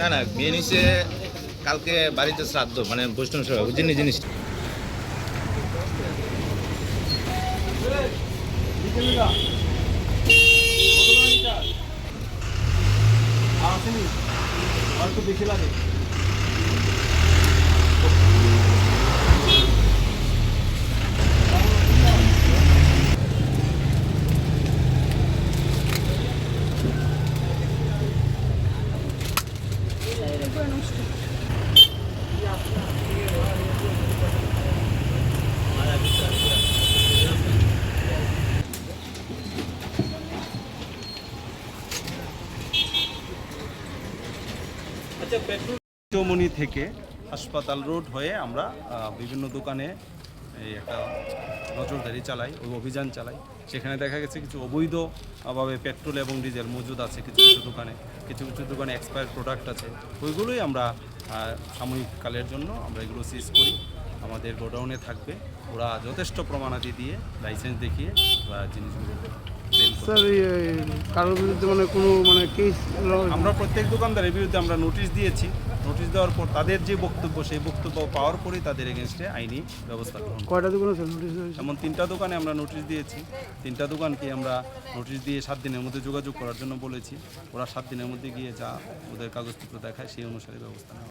না না বিয়ে কালকে বাড়িতে শ্রাদ্ধ মানে বৈষ্ণব সেবা বুঝেন জিনিস আর একটু বেশি লাগে। আচ্ছা চৌমনি থেকে হাসপাতাল রোড হয়ে আমরা বিভিন্ন দোকানে এই একটা নজরদারি চালাই ওই অভিযান চালাই। সেখানে দেখা গেছে কিছু অবৈধভাবে পেট্রোল এবং ডিজেল মজুদ আছে কিছু কিছু দোকানে। কিছু কিছু দোকানে এক্সপায়ার প্রোডাক্ট আছে। ওইগুলোই আমরা আহ, সাময়িক কালের জন্য আমরা এগুলো সিজ করি। আমাদের গোডাউনে থাকবে। ওরা যথেষ্ট প্রমাণাদি দিয়ে লাইসেন্স দেখিয়ে জিনিসগুলো স্যার কারোর বিরুদ্ধে মানে কোনো মানে কেস আমরা প্রত্যেক দোকানদারের বিরুদ্ধে আমরা নোটিশ দিয়েছি। নোটিশ দেওয়ার পর তাদের যে বক্তব্য সেই বক্তব্য পাওয়ার পরেই তাদের এগেনস্টে আইনি ব্যবস্থা গ্রহণ কয়টা দোকানে নোটিশ এমন তিনটা দোকানে আমরা নোটিশ দিয়েছি। তিনটা দোকানকে আমরা নোটিশ দিয়ে সাত দিনের মধ্যে যোগাযোগ করার জন্য বলেছি। ওরা সাত দিনের মধ্যে গিয়ে যা ওদের কাগজপত্র দেখায় সেই অনুসারে ব্যবস্থা নেওয়া।